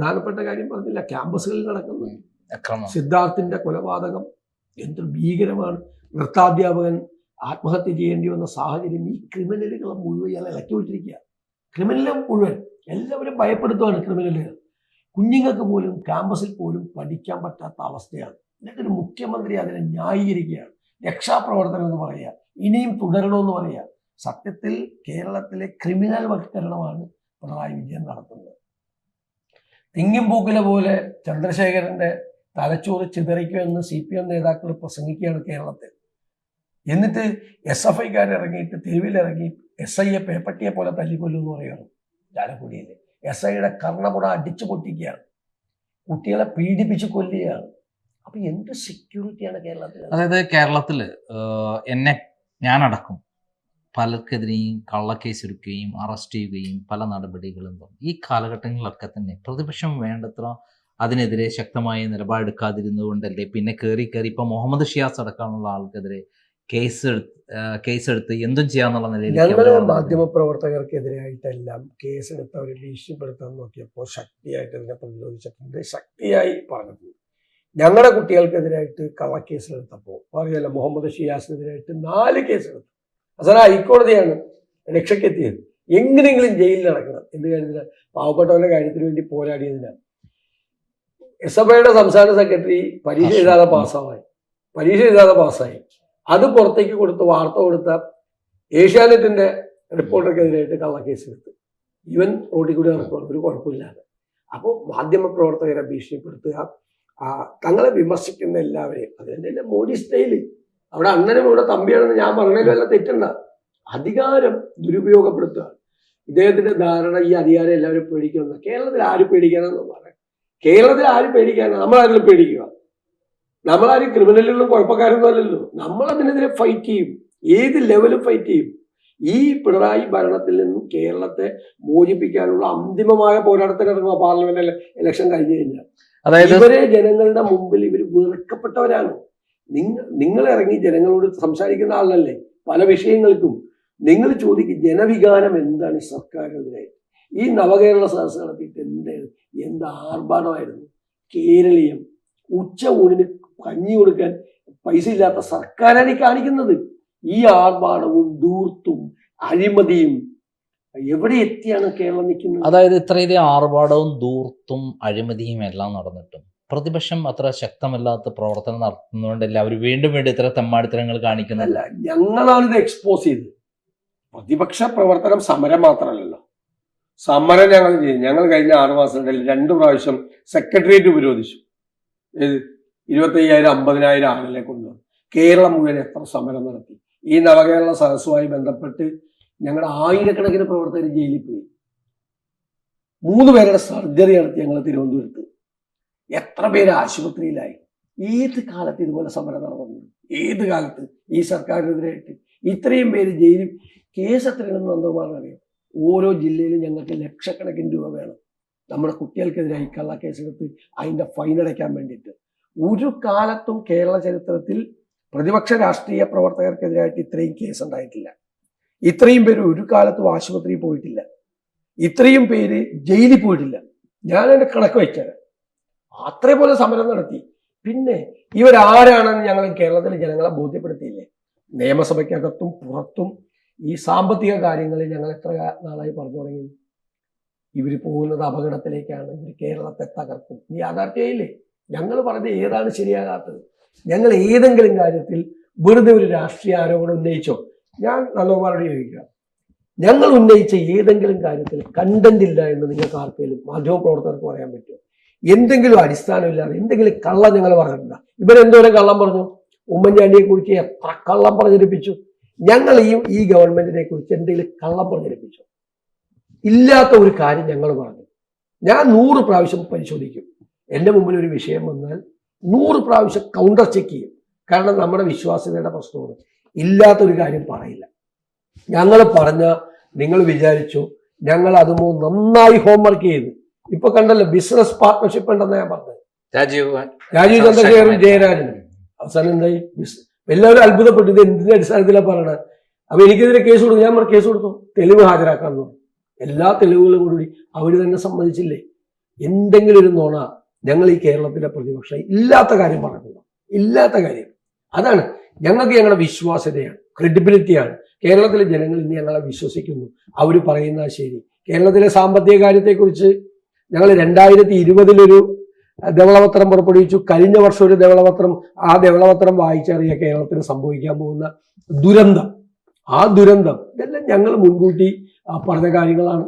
പ്രധാനപ്പെട്ട കാര്യം പറഞ്ഞില്ല. ക്യാമ്പസുകളിൽ നടക്കുന്നു. സിദ്ധാർത്ഥിന്റെ കൊലപാതകം എന്ത് ഭീകരമാണ്. നൃത്താധ്യാപകൻ ആത്മഹത്യ ചെയ്യേണ്ടി വന്ന സാഹചര്യം ഈ ക്രിമിനലുകളെ മുഴുവൻ ഇയാൾ ഇളക്കി വിട്ടിരിക്കുക. ക്രിമിനലും മുഴുവൻ എല്ലാവരും ഭയപ്പെടുത്തുകയാണ് ക്രിമിനലുകൾ. കുഞ്ഞുങ്ങൾക്ക് പോലും ക്യാമ്പസിൽ പോലും പഠിക്കാൻ പറ്റാത്ത അവസ്ഥയാണ്. എന്നിട്ടൊരു മുഖ്യമന്ത്രി അതിനെ ന്യായീകരിക്കുകയാണ്. രക്ഷാപ്രവർത്തനം എന്ന് പറയുക ഇനിയും തുടരണമെന്ന് പറയുക. സത്യത്തിൽ കേരളത്തിലെ ക്രിമിനൽ വൽക്കരണമാണ് പിണറായി വിജയൻ നടത്തുന്നത്. തിങ്ങിമ്പൂക്കിലെ പോലെ ചന്ദ്രശേഖരന്റെ തലച്ചോറ് ചിതറിക്കുമെന്ന് സി പി എം നേതാക്കൾ പ്രസംഗിക്കുകയാണ് കേരളത്തിൽ. എന്നിട്ട് എസ് എഫ് ഐക്കാർ ഇറങ്ങിയിട്ട് തെരുവിലിറങ്ങി എസ് ഐയെ പേപ്പട്ടിയെ പോലെ തല്ലിക്കൊല്ലു എന്ന് പറയുകയാണ് ചാലക്കുടിയിൽ എസ് ഐയുടെ കർണപുട അടിച്ചു പൊട്ടിക്കുകയാണ്. കുട്ടികളെ പീഡിപ്പിച്ച് കൊല്ലുകയാണ്. അപ്പൊ എന്ത് സെക്യൂരിറ്റിയാണ് കേരളത്തിൽ അതായത് കേരളത്തിൽ എന്നെ ഞാനടക്കും പലർക്കെതിരെയും കള്ളക്കേസ് എടുക്കുകയും അറസ്റ്റ് ചെയ്യുകയും പല നടപടികളും. ഈ കാലഘട്ടങ്ങളിലൊക്കെ തന്നെ പ്രതിപക്ഷം വേണ്ടത്ര അതിനെതിരെ ശക്തമായ നിലപാടെടുക്കാതിരുന്നുകൊണ്ടല്ലേ പിന്നെ കയറി കയറി ഇപ്പൊ മുഹമ്മദ് ഷിയാസ് അടക്കാനുള്ള ആൾക്കെതിരെ കേസ് എടുത്ത് ആഹ്, കേസ് എടുത്ത് എന്തും ചെയ്യാന്നുള്ള നിലയിൽ ഞങ്ങൾ. മാധ്യമപ്രവർത്തകർക്കെതിരായിട്ടെല്ലാം കേസെടുത്തവരെ ഭീഷണിപ്പെടുത്താൻ നോക്കിയപ്പോൾ ശക്തിയായിട്ട് അതിനെ പ്രതിരോധിച്ചിട്ടുണ്ട് ശക്തിയായി പറഞ്ഞിട്ടുണ്ട് ഞങ്ങളുടെ കുട്ടികൾക്കെതിരായിട്ട് കള്ളക്കേസെടുത്തപ്പോൾ അറിയാലോ മുഹമ്മദ് ഷിയാസിനെതിരായിട്ട് നാല് കേസെടുത്തു അവസാനം ഹൈക്കോടതിയാണ് രക്ഷയ്ക്കെത്തിയത് എങ്ങനെയെങ്കിലും ജയിലിൽ നടക്കണം എന്ത് കരുതുന്ന പാവപ്പെട്ടവരുടെ കാര്യത്തിന് വേണ്ടി പോരാടിയതിനാണ്. എസ് എഫ് ഐയുടെ സംസ്ഥാന സെക്രട്ടറി പരീക്ഷ എഴുതാതെ പാസ്സാവായി. പരീക്ഷ എഴുതാതെ പാസ്സായി. അത് പുറത്തേക്ക് കൊടുത്ത് വാർത്ത കൊടുത്ത ഏഷ്യാനെറ്റിന്റെ റിപ്പോർട്ടർക്കെതിരായിട്ട് കള്ളക്കേസ് എടുത്ത് ഇവൻ റോഡിൽ കൂടി നടക്കുകയാണ് ഒരു കുഴപ്പമില്ലാതെ. അപ്പോൾ മാധ്യമപ്രവർത്തകരെ ഭീഷണിപ്പെടുത്തുക തങ്ങളെ വിമർശിക്കുന്ന എല്ലാവരെയും അത് തന്നെ മോഡി സ്റ്റൈൽ. അവിടെ അണ്ണനും ഇവിടെ തമ്പിയാണെന്ന് ഞാൻ പറഞ്ഞതിൽ വല്ല തെറ്റണ്ട? അധികാരം ദുരുപയോഗപ്പെടുത്തുക. ഇദ്ദേഹത്തിന്റെ ധാരണ ഈ അധികാരം എല്ലാവരും പേടിക്കുന്നു കേരളത്തിൽ ആര് പേടിക്കാനെന്ന് പറയാം. കേരളത്തിൽ ആര് പേടിക്കാനാണ് നമ്മളാരെങ്കിലും പേടിക്കുക. നമ്മളാരും ക്രിമിനലുകളും കുഴപ്പക്കാരൊന്നും അല്ലല്ലോ. നമ്മൾ അതിനെതിരെ ഫൈറ്റ് ചെയ്യും. ഏത് ലെവലും ഫൈറ്റ് ചെയ്യും. ഈ പിണറായി ഭരണത്തിൽ നിന്നും കേരളത്തെ മോചിപ്പിക്കാനുള്ള അന്തിമമായ പോരാട്ടത്തിനിറങ്ങുക പാർലമെന്റ് ഇലക്ഷൻ കഴിഞ്ഞു കഴിഞ്ഞാൽ. അതായത് ഇവരെ ജനങ്ങളുടെ മുമ്പിൽ ഇവർ വെറുക്കപ്പെട്ടവരാണ്. നിങ്ങൾ നിങ്ങൾ ഇറങ്ങി ജനങ്ങളോട് സംസാരിക്കുന്ന ആളല്ലേ? പല വിഷയങ്ങൾക്കും. നിങ്ങൾ ചോദിക്കും ജനവികാരം എന്താണ് സർക്കാരിനെതിരെ ഈ നവകേരള സദസ് നടത്തിയിട്ട് എന്ത് ആർഭാടമായിരുന്നു? കേരളീയം ഉച്ച ഊണിന് കഞ്ഞി കൊടുക്കാൻ പൈസ ഇല്ലാത്ത സർക്കാരാണ് കാണിക്കുന്നത്. ഈ ആർഭാടവും ദൂർത്തും അഴിമതിയും എവിടെ എത്തിയാണ് കേരളം നിൽക്കുന്നത്? അതായത് ഇത്രയധികം ആർഭാടവും ദൂർത്തും അഴിമതിയും എല്ലാം നടന്നിട്ടും പ്രതിപക്ഷം അത്ര ശക്തമല്ലാത്ത പ്രവർത്തനം നടത്തുന്നതുകൊണ്ടല്ല അവർ വീണ്ടും വീണ്ടും ഇത്ര തെമ്മാടിത്തരങ്ങൾ കാണിക്കുന്നില്ല ഞങ്ങളാണ് ഇത് എക്സ്പോസ് ചെയ്തത്. പ്രതിപക്ഷ പ്രവർത്തനം സമരം മാത്രമല്ലല്ലോ. സമരം ഞങ്ങൾ ചെയ്തു. ഞങ്ങൾ കഴിഞ്ഞ ആറു മാസത്തിനിടയിൽ രണ്ടു പ്രാവശ്യം സെക്രട്ടേറിയറ്റ് ഉപരോധിച്ചു. ഇരുപത്തയ്യായിരം അമ്പതിനായിരം ആളുകളെ കൊണ്ടുവന്നു. കേരളം മുഴുവൻ എത്ര സമരം നടത്തി. ഈ നവകേരള സദസ്സുമായി ബന്ധപ്പെട്ട് ഞങ്ങളുടെ ആയിരക്കണക്കിന് പ്രവർത്തകർ ജയിലിൽ പോയി. മൂന്ന് പേരുടെ സർജറി നടത്തി ഞങ്ങൾ തിരുവനന്തപുരത്ത്. എത്ര പേര് ആശുപത്രിയിലായി? ഏത് കാലത്ത് ഇതുപോലെ സമരം നടന്നു? ഏത് കാലത്ത് ഈ സർക്കാരിനെതിരായിട്ട് ഇത്രയും പേര് ജയിലിൽ കേസ് എത്രയാണെന്ന് നന്ദകുമാറിന് അറിയാം? ഓരോ ജില്ലയിലും ഞങ്ങൾക്ക് ലക്ഷക്കണക്കിന് രൂപ വേണം. നമ്മുടെ കുട്ടികൾക്കെതിരായി കള്ള കേസെടുത്ത് അതിന്റെ ഫൈൻ അടയ്ക്കാൻ വേണ്ടിയിട്ട്. ഒരു കാലത്തും കേരള ചരിത്രത്തിൽ പ്രതിപക്ഷ രാഷ്ട്രീയ പ്രവർത്തകർക്കെതിരായിട്ട് ഇത്രയും കേസ് ഉണ്ടായിട്ടില്ല. ഇത്രയും പേര് ഒരു കാലത്തും ആശുപത്രിയിൽ പോയിട്ടില്ല. ഇത്രയും പേര് ജയിലിൽ പോയിട്ടില്ല. ഞാൻ എന്റെ കണക്ക് വെച്ചത് അത്രേ പോലെ സമരം നടത്തി. പിന്നെ ഇവരാരാണെന്ന് ഞങ്ങൾ കേരളത്തിലെ ജനങ്ങളെ ബോധ്യപ്പെടുത്തിയില്ലേ? നിയമസഭയ്ക്കകത്തും പുറത്തും ഈ സാമ്പത്തിക കാര്യങ്ങളിൽ ഞങ്ങൾ എത്ര നാളായി പറഞ്ഞു തുടങ്ങി? ഇവർ പോകുന്നത് അപകടത്തിലേക്കാണ്. ഇവർ കേരളത്തെ തകർക്കും. നീ യാഥാർത്ഥ്യമായില്ലേ? ഞങ്ങൾ പറഞ്ഞത് ഏതാണ് ശരിയാകാത്തത്? ഞങ്ങൾ ഏതെങ്കിലും കാര്യത്തിൽ വെറുതെ ഒരു രാഷ്ട്രീയ ആരോപണം ഉന്നയിച്ചോ? ഞാൻ നല്ലകുമാരോട് ചോദിക്കുക ഞങ്ങൾ ഉന്നയിച്ച ഏതെങ്കിലും കാര്യത്തിൽ കണ്ടന്റ് ഇല്ല എന്ന് നിങ്ങൾക്ക് ആർക്കെങ്കിലും മാധ്യമപ്രവർത്തകർക്ക് പറയാൻ പറ്റുമോ? എന്തെങ്കിലും അടിസ്ഥാനമില്ലാതെ എന്തെങ്കിലും കള്ളം ഞങ്ങൾ പറഞ്ഞിട്ടില്ല ഇവരെന്തോരം കള്ളം പറഞ്ഞു? ഉമ്മൻചാണ്ടിയെ കുറിച്ച് എത്ര കള്ളം പ്രചരിപ്പിച്ചു ഞങ്ങൾ ഈ ഈ ഗവൺമെന്റിനെ കുറിച്ച് എന്തെങ്കിലും കള്ളം പ്രചരിപ്പിച്ചു ഇല്ലാത്ത ഒരു കാര്യം ഞങ്ങൾ പറഞ്ഞു. ഞാൻ നൂറ് പ്രാവശ്യം പരിശോധിക്കും. എന്റെ മുമ്പിൽ ഒരു വിഷയം വന്നാൽ നൂറ് പ്രാവശ്യം കൗണ്ടർ ചെക്ക് ചെയ്യും. കാരണം നമ്മുടെ വിശ്വാസ്യതയുടെ പ്രശ്നമാണ്. ഇല്ലാത്തൊരു കാര്യം പറയില്ല. ഞങ്ങൾ പറഞ്ഞ നിങ്ങൾ വിചാരിച്ചു ഞങ്ങൾ അതുമോ നന്നായി ഹോംവർക്ക് ചെയ്ത്. ഇപ്പൊ കണ്ടല്ലോ ബിസിനസ് പാർട്ട്ണർഷിപ്പ് ഉണ്ടെന്ന് ഞാൻ പറഞ്ഞത്. രാജീവ് രാജീവ് ചന്ദ്രശേഖറും ജയരാജനും അവസാനം എന്തായി? എല്ലാവരും അത്ഭുതപ്പെട്ടു. ഇത് എന്തിന്റെ അടിസ്ഥാനത്തിലാണ് പറയണത് അപ്പൊ എനിക്കെതിരെ കേസ് കൊടുത്തു. ഞാൻ പറഞ്ഞു കേസ് കൊടുത്തു. തെളിവ് ഹാജരാക്കാൻ എല്ലാ തെളിവുകളും കൂടി അവർ തന്നെ സമ്മതിച്ചില്ലേ? എന്തെങ്കിലും ഒരു നോണ ഞങ്ങൾ ഈ കേരളത്തിലെ പ്രതിപക്ഷം ഇല്ലാത്ത കാര്യം പറയുന്നത് ഇല്ലാത്ത കാര്യം. അതാണ് ഞങ്ങൾക്ക് ഞങ്ങളുടെ വിശ്വാസ്യതയാണ് ക്രെഡിബിലിറ്റിയാണ് കേരളത്തിലെ ജനങ്ങൾ ഇന്ന് ഞങ്ങളെ വിശ്വസിക്കുന്നു. അവർ പറയുന്ന ശരി. കേരളത്തിലെ സാമ്പത്തിക കാര്യത്തെക്കുറിച്ച് ഞങ്ങൾ രണ്ടായിരത്തി ഇരുപതിലൊരു ധവളപത്രം പുറപ്പെടുവിച്ചു. കഴിഞ്ഞ വർഷം ഒരു ധവളപത്രം ആ ധവളപത്രം വായിച്ചറിയ കേരളത്തിന് സംഭവിക്കാൻ പോകുന്ന ദുരന്തം. ആ ദുരന്തം ഇതെല്ലാം ഞങ്ങൾ മുൻകൂട്ടി പറഞ്ഞ കാര്യങ്ങളാണ്.